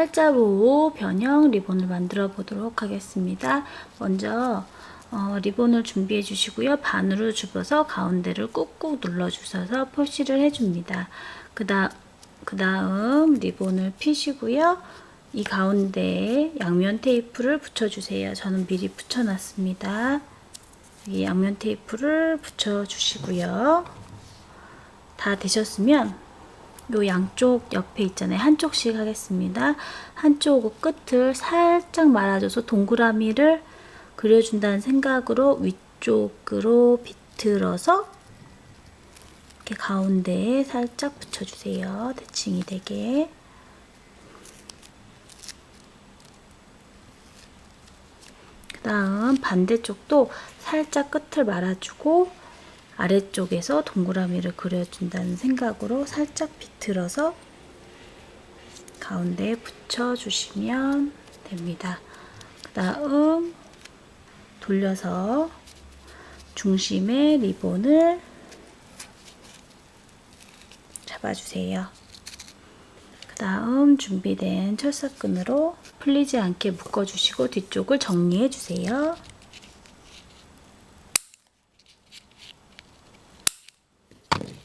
팔자보호 변형 리본을 만들어 보도록 하겠습니다. 먼저 어, 리본을 준비해 주시고요. 반으로 접어서 가운데를 꾹꾹 눌러 주셔서 표시를 해줍니다. 그다, 그 다음 리본을 피시고요. 이 가운데에 양면 테이프를 붙여주세요. 저는 미리 붙여놨습니다. 이 양면 테이프를 붙여주시고요. 다 되셨으면 요 양쪽 옆에 있잖아요. 한쪽씩 하겠습니다. 한쪽 끝을 살짝 말아줘서 동그라미를 그려준다는 생각으로 위쪽으로 비틀어서 이렇게 가운데에 살짝 붙여주세요. 대칭이 되게. 그 다음 반대쪽도 살짝 끝을 말아주고 아래쪽에서 동그라미를 그려준다는 생각으로 살짝 비틀어서 가운데에 붙여주시면 됩니다. 그 다음 돌려서 중심에 리본을 잡아주세요. 그 다음 준비된 철사끈으로 풀리지 않게 묶어주시고 뒤쪽을 정리해주세요.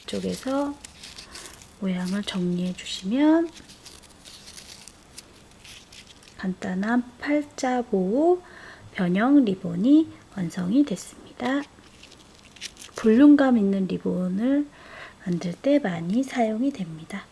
이쪽에서 모양을 정리해 주시면 간단한 팔자 보호 변형 리본이 완성이 됐습니다. 볼륨감 있는 리본을 만들 때 많이 사용이 됩니다.